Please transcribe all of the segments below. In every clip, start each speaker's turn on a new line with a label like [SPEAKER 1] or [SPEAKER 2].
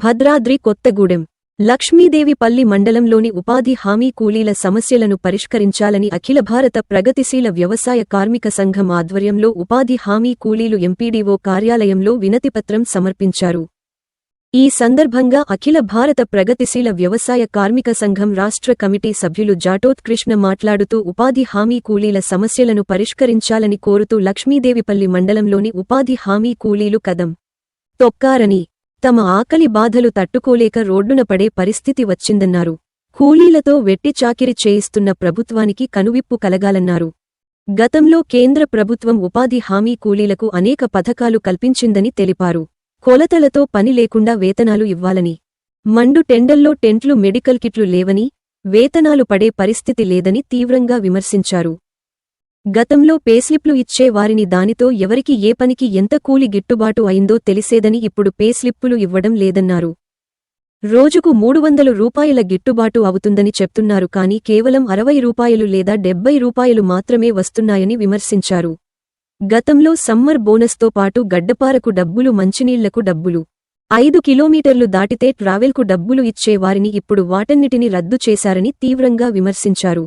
[SPEAKER 1] భద్రాద్రి కొత్తగూడెం. లక్ష్మీదేవిపల్లి మండలంలోని ఉపాధి హామీ కూలీల సమస్యలను పరిష్కరించాలని అఖిల భారత ప్రగతిశీల వ్యవసాయ కార్మిక సంఘం ఆధ్వర్యంలో ఉపాధి హామీ కూలీలు ఎంపీడీఓ కార్యాలయంలో వినతిపత్రం సమర్పించారు. ఈ సందర్భంగా అఖిల భారత ప్రగతిశీల వ్యవసాయ కార్మిక సంఘం రాష్ట్ర కమిటీ సభ్యులు జాటోత్ కృష్ణ మాట్లాడుతూ ఉపాధి హామీ కూలీల సమస్యలను పరిష్కరించాలని కోరుతూ లక్ష్మీదేవిపల్లి మండలంలోని ఉపాధి హామీ కూలీలు కదం తొక్కారని తమ ఆకలి బాధలు తట్టుకోలేక రోడ్డున పడే పరిస్థితి వచ్చిందన్నారు. కూలీలతో వెట్టి చాకిరి చేయిస్తున్న ప్రభుత్వానికి కనువిప్పు కలగాలన్నారు. గతంలో కేంద్ర ప్రభుత్వం ఉపాధి హామీ కూలీలకు అనేక పథకాలు కల్పించిందని తెలిపారు. కొలతలతో పని లేకుండా వేతనాలు ఇవ్వాలని. మండు టెండల్లో టెంట్లు మెడికల్ కిట్లు లేవని వేతనాలు పడే పరిస్థితి లేదని తీవ్రంగా విమర్శించారు. గతంలో పేస్లిప్లు ఇచ్చే వారిని దానితో ఎవరికి ఏ పనికి ఎంత కూలి గిట్టుబాటు అయిందో తెలిసేదని ఇప్పుడు పేస్లిప్పులు ఇవ్వడం లేదన్నారు. రోజుకు మూడు వందల రూపాయల గిట్టుబాటు అవుతుందని చెప్తున్నారు కానీ కేవలం అరవై రూపాయలు లేదా డెబ్బై రూపాయలు మాత్రమే వస్తున్నాయని విమర్శించారు. గతంలో సమ్మర్ బోనస్తో పాటు గడ్డపారకు డబ్బులు మంచినీళ్ళకు డబ్బులు ఐదు కిలోమీటర్లు దాటితే ట్రావెల్కు డబ్బులు ఇచ్చే వారిని ఇప్పుడు వాటన్నిటిని రద్దు చేశారని తీవ్రంగా విమర్శించారు.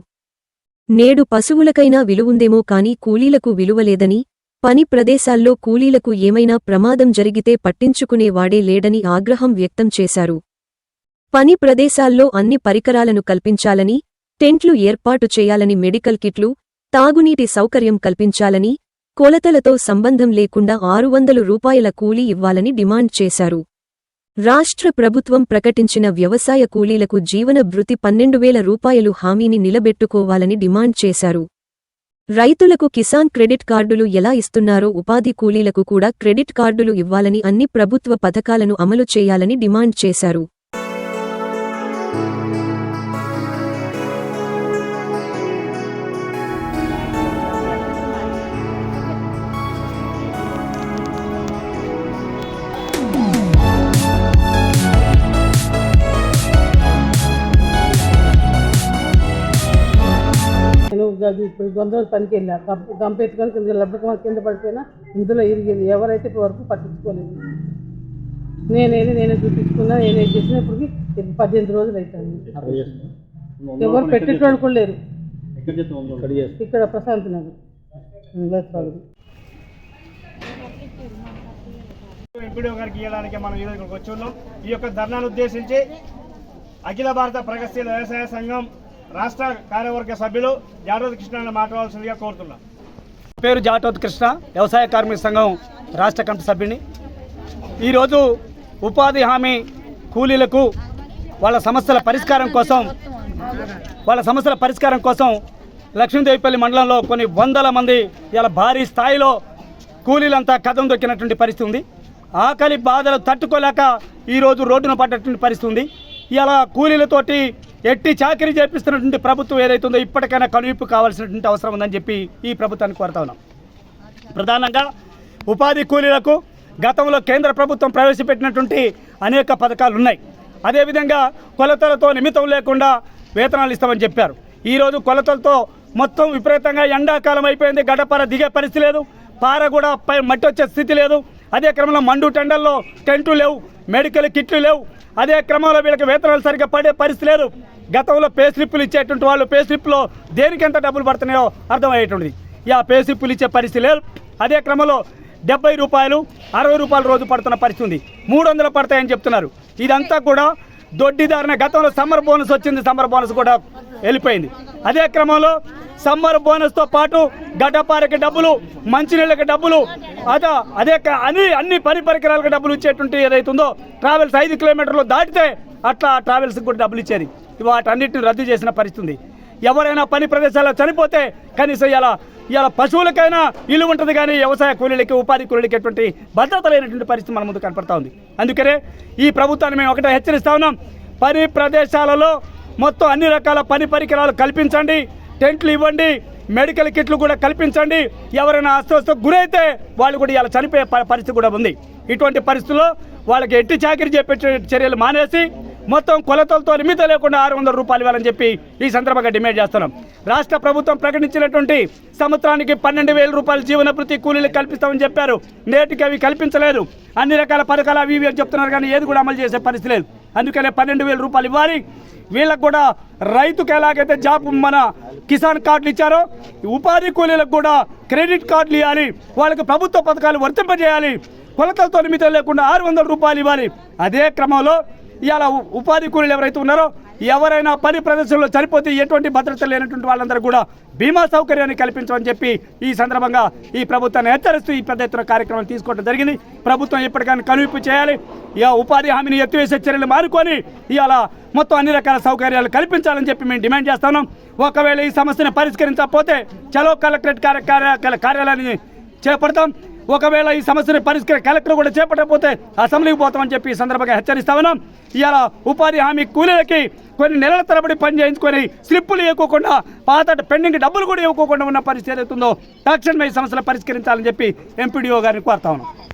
[SPEAKER 1] నేడు పశువులకైనా విలువుందేమో కాని కూలీలకు విలువలేదని పని ప్రదేశాల్లో కూలీలకు ఏమైనా ప్రమాదం జరిగితే పట్టించుకునేవాడే లేడని ఆగ్రహం వ్యక్తం చేశారు. పని ప్రదేశాల్లో అన్ని పరికరాలను కల్పించాలని టెంట్లు ఏర్పాటు చేయాలని మెడికల్ కిట్లు తాగునీటి సౌకర్యం కల్పించాలని కొలతలతో సంబంధం లేకుండా ఆరు వందలు రూపాయల కూలీ ఇవ్వాలని డిమాండ్ చేశారు. రాష్ట్ర ప్రభుత్వం ప్రకటించిన వ్యవసాయ కూలీలకు జీవన భృతి పన్నెండు వేల రూపాయలు హామీని నిలబెట్టుకోవాలని డిమాండ్ చేశారు. రైతులకు కిసాన్ క్రెడిట్ కార్డులు ఎలా ఇస్తున్నారో ఉపాధి కూలీలకు కూడా క్రెడిట్ కార్డులు ఇవ్వాలని అన్ని ప్రభుత్వ పథకాలను అమలు చేయాలని డిమాండ్ చేశారు.
[SPEAKER 2] వంద పనికి వెళ్ళా గంప ఎత్తుకొని కింద లబ్బకం కింద పడిపోయినా ఇందులో ఇరిగింది. ఎవరైతే ఇప్పటి వరకు పట్టించుకోలేదు. నేనేది నేనే చూపించుకున్నా నేనే చేసిన ఇప్పటికి పద్దెనిమిది రోజులు అవుతుంది ఎవరు పెట్టేటోళ్ళు కూడా లేరు. ఇక్కడ ప్రశాంత్ నగర్.
[SPEAKER 3] ఎంపీడీఓ గారికి ఇవ్వడానికి మనం ఈరోజు ఇక్కడికి వచ్చి ఉన్నాం. ఈ యొక్క ధర్నాను ఉద్దేశించి అఖిల భారత ప్రగతిశీల వ్యవసాయ సంఘం రాష్ట్ర కార్యవర్గ సభ్యులు జాడవతి కృష్ణ మాట్లాడాల్సిందిగా కోరుతున్నాం.
[SPEAKER 4] పేరు జాటోత్ కృష్ణ వ్యవసాయ కార్మిక సంఘం రాష్ట్ర కమిటీ సభ్యుని ఈరోజు ఉపాధి హామీ కూలీలకు వాళ్ళ సమస్యల పరిష్కారం కోసం వాళ్ళ సమస్యల పరిష్కారం కోసం లక్ష్మీదేవిపల్లి మండలంలో కొన్ని వందల మంది ఇలా భారీ స్థాయిలో కూలీలంతా కథం దొక్కినటువంటి పరిస్థితి ఉంది. ఆకలి బాధలు తట్టుకోలేక ఈరోజు రోడ్డున పడ్డటువంటి పరిస్థితి ఉంది. ఇలా కూలీలతోటి ఎట్టి చాకరీ చేపిస్తున్నటువంటి ప్రభుత్వం ఏదైతే ఉందో ఇప్పటికైనా కనువిప్పు కావాల్సినటువంటి అవసరం ఉందని చెప్పి ఈ ప్రభుత్వానికి కోరుతా ఉన్నాం. ప్రధానంగా ఉపాధి కూలీలకు గతంలో కేంద్ర ప్రభుత్వం ప్రవేశపెట్టినటువంటి అనేక పథకాలు ఉన్నాయి అదేవిధంగా కొలతలతో నిమిత్తం లేకుండా వేతనాలు ఇస్తామని చెప్పారు. ఈరోజు కొలతలతో మొత్తం విపరీతంగా ఎండాకాలం అయిపోయింది గడపార దిగే పరిస్థితి లేదు పార కూడా పై మట్టి వచ్చే స్థితి లేదు. అదే క్రమంలో మండు టెండల్లో టెంట్లు లేవు మెడికల్ కిట్లు లేవు. అదే క్రమంలో వీళ్ళకి వేతనాలు సరిగ్గా పడే పరిస్థితి లేదు. గతంలో పే స్లిప్పులు ఇచ్చేటువంటి వాళ్ళు పే స్లిప్లో దేనికి ఎంత డబ్బులు పడుతున్నాయో అర్థమయ్యేటువంటిది. ఇక పే స్లిప్పులు ఇచ్చే పరిస్థితి లేదు. అదే క్రమంలో డెబ్బై రూపాయలు అరవై రూపాయలు రోజు పడుతున్న పరిస్థితి ఉంది. మూడు వందలు పడతాయని చెప్తున్నారు. ఇదంతా కూడా దొడ్డిదారిన గతంలో సమ్మర్ బోనస్ వచ్చింది సమ్మర్ బోనస్ కూడా వెళ్ళిపోయింది. అదే క్రమంలో సమ్మర్ బోనస్తో పాటు గడ్డపారకి డబ్బులు మంచినీళ్ళకి డబ్బులు అదా అదే క- అన్ని అన్ని పని పరికరాలకు డబ్బులు ఇచ్చేటువంటి ఏదైతుందో ట్రావెల్స్ ఐదు కిలోమీటర్లు దాటితే అట్లా ట్రావెల్స్కి కూడా డబ్బులు ఇచ్చేది. వాటన్నిటిని రద్దు చేసిన పరిస్థితి ఉంది ఎవరైనా పని ప్రదేశాల్లో చనిపోతే కనీసం ఇలా ఇలా పశువులకైనా ఇల్లు ఉంటుంది కానీ వ్యవసాయ కూలీలకి ఉపాధి కూలీలకి ఎటువంటి భద్రత లేనటువంటి పరిస్థితి మన ముందు కనపడతా ఉంది. అందుకనే ఈ ప్రభుత్వాన్ని మేము ఒకటే హెచ్చరిస్తా ఉన్నాం. పని ప్రదేశాలలో మొత్తం అన్ని రకాల పని పరికరాలు కల్పించండి. టెంట్లు ఇవ్వండి. మెడికల్ కిట్లు కూడా కల్పించండి. ఎవరైనా అస్వస్థకు గురైతే వాళ్ళు కూడా ఇలా చనిపోయే ప- పరిస్థితి కూడా ఉంది. ఇటువంటి పరిస్థితుల్లో వాళ్ళకి ఎట్టి చాకరీ చెప్పే చర్యలు మానేసి మొత్తం కొలతలతో నిమిత లేకుండా ఆరు వందల రూపాయలు ఇవ్వాలని చెప్పి ఈ సందర్భంగా డిమాండ్ చేస్తున్నాం. రాష్ట్ర ప్రభుత్వం ప్రకటించినటువంటి సంవత్సరానికి పన్నెండు వేల రూపాయల జీవన ప్రతి కూలీలు కల్పిస్తామని చెప్పారు. నేటికి అవి కల్పించలేదు. అన్ని రకాల పథకాలు అవి ఇవి అని చెప్తున్నారు కానీ ఏది కూడా అమలు చేసే పరిస్థితి లేదు. అందుకనే పన్నెండు వేల రూపాయలు ఇవ్వాలి. వీళ్ళకు కూడా రైతుకు ఎలాగైతే జాబ్ మన కిసాన్ కార్డులు ఇచ్చారో ఉపాధి కూలీలకు కూడా క్రెడిట్ కార్డులు ఇవ్వాలి. వాళ్ళకి ప్రభుత్వ పథకాలు వర్తింపజేయాలి. కొలతలతో నిమితం లేకుండా ఆరు వందల రూపాయలు ఇవ్వాలి. అదే క్రమంలో ఇవాళ ఉపాధి కూలీలు ఎవరైతే ఉన్నారో ఎవరైనా పని ప్రదర్శనలో చనిపోతే ఎటువంటి భద్రత లేనటువంటి వాళ్ళందరూ కూడా బీమా సౌకర్యాన్ని కల్పించమని చెప్పి ఈ సందర్భంగా ఈ ప్రభుత్వాన్ని హెచ్చరిస్తూ ఈ పెద్ద ఎత్తున కార్యక్రమం తీసుకోవడం జరిగింది. ప్రభుత్వం ఇప్పటికైనా కనువిప్పు చేయాలి. ఇక ఉపాధి హామీని ఎత్తివేసే చర్యలు మానుకొని ఇవాళ మొత్తం అన్ని రకాల సౌకర్యాలు కల్పించాలని చెప్పి మేము డిమాండ్ చేస్తున్నాం ఒకవేళ ఈ సమస్యను పరిష్కరించకపోతే చలో కలెక్టరేట్ కార్య కార్య- కార్యాలయాన్ని చేపడతాం. ఒకవేళ ఈ సమస్యను పరిష్కరి కలెక్టర్ కూడా చేపట్టకపోతే అసెంబ్లీకి పోతామని చెప్పి ఈ సందర్భంగా హెచ్చరిస్తా ఇవాళ ఉపాధి హామీ కూలీలకి కొన్ని నెలల తరబడి పని చేయించుకొని స్లిప్పులు ఇవ్వకోకుండా పాత పెండింగ్ డబ్బులు కూడా ఇవ్వకోకుండా ఉన్న పరిస్థితి ఏదైతుందో తక్షణమే ఈ సమస్యలు పరిష్కరించాలని చెప్పి ఎంపీడీఓ గారిని కోరుతా ఉన్నాం.